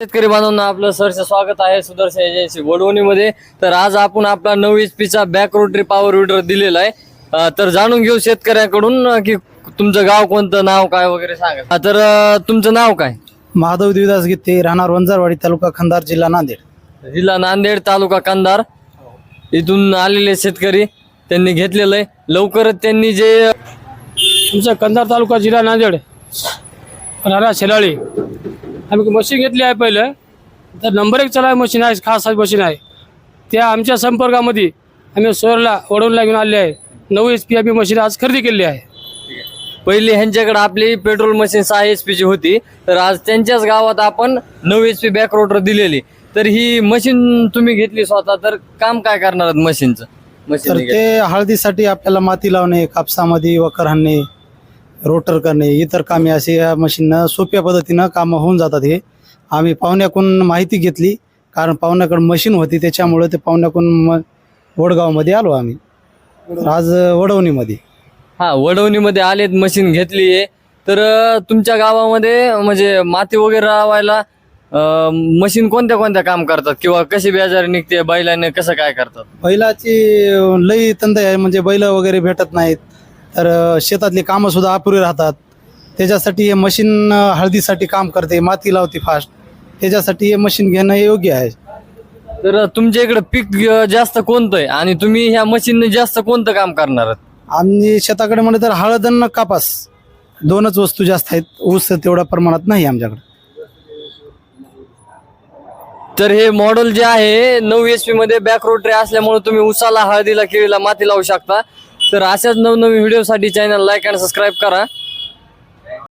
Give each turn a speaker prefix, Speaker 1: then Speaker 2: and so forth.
Speaker 1: शेतकरी बांधवांना आपलं सरचं स्वागत आहे. सुदर्शन एजन्सी वडवणीमध्ये. तर आज आपण आपला नऊ एच पीचा बॅक रोटरी पॉवर विडर दिलेला आहे. तर जाणून घेऊ शेतकऱ्याकडून की तुमचं गाव कोणतं नाव काय वगैरे सांगा. तर तुमचं नाव काय?
Speaker 2: महादेव देवदास गीते राहणार वंजारवाडी तालुका खंदार जिल्हा नांदेड.
Speaker 1: जिल्हा नांदेड तालुका कंधार इथून आलेले शेतकरी त्यांनी घेतलेलं आहे. लवकरच त्यांनी जे
Speaker 3: तुमचा कंधार तालुका जिल्हा नांदेड. राणा शेलाळी. आम्ही मशीन घेतली आहे पहिलं. तर नंबर एक चला मशीन आहे खास मशीन आहे. त्या आमच्या संपर्कामध्ये आम्ही सोरला वडवणला घेऊन आले आहे. नऊ एच पी आम्ही मशीन आज खरेदी केली आहे.
Speaker 1: पहिली ह्यांच्याकडे आपली पेट्रोल मशीन सहा एच ची होती. तर आज त्यांच्याच गावात आपण नऊ एच पी बॅक रोटर दिलेली. तर ही मशीन तुम्ही घेतली स्वतः तर काम काय करणार आहेत मशीनचं?
Speaker 2: तर
Speaker 1: मशीन
Speaker 2: ते हळदीसाठी आपल्याला माती लावणे कापसामध्ये वखर हाणणे रोटर करणे इतर कामे असे या मशीननं सोप्या पद्धतीनं कामं होऊन जातात हे. आम्ही पाहुण्याकडून माहिती घेतली कारण पाहुण्याकडे मशीन होती त्याच्यामुळे ते पाहुण्याकडून म वडगावमध्ये आलो आम्ही. आज वडवणीमध्ये.
Speaker 1: हा वडवणीमध्ये आलेत मशीन घेतली आहे तर अं, तुमच्या गावामध्ये म्हणजे माती वगैरे लावायला मशीन कोणत्या कोणत्या काम करतात? किंवा कशी बेजारी निघते? बैलाने कसं काय करतात?
Speaker 2: बैलाची लई तंद आहे म्हणजे बैल वगैरे भेटत नाहीत. तर शेतातली कामं सुद्धा अपुरी राहतात. त्याच्यासाठी हे मशीन हळदीसाठी काम करते माती लावते फास्ट त्याच्यासाठी हे मशीन घेणं हे योग्य आहे.
Speaker 1: तर तुमच्या इकडे पीक जास्त कोणतं आहे? आणि तुम्ही ह्या मशीनने जास्त कोणतं काम करणार आहात?
Speaker 2: आम्ही शेताकडे म्हणलं तर हळद आणि कापास. दोनच वस्तू जास्त आहेत. ऊस तेवढ्या प्रमाणात नाही आमच्याकडे.
Speaker 1: तर हे मॉडेल जे आहे नऊ एच पी मध्ये बॅक रोटरी असल्यामुळे तुम्ही उसाला हळदीला केळीला माती लावू शकता. तर अशाच नवनवीन व्हिडिओसाठी चॅनल लाईक अँड सबस्क्राईब करा.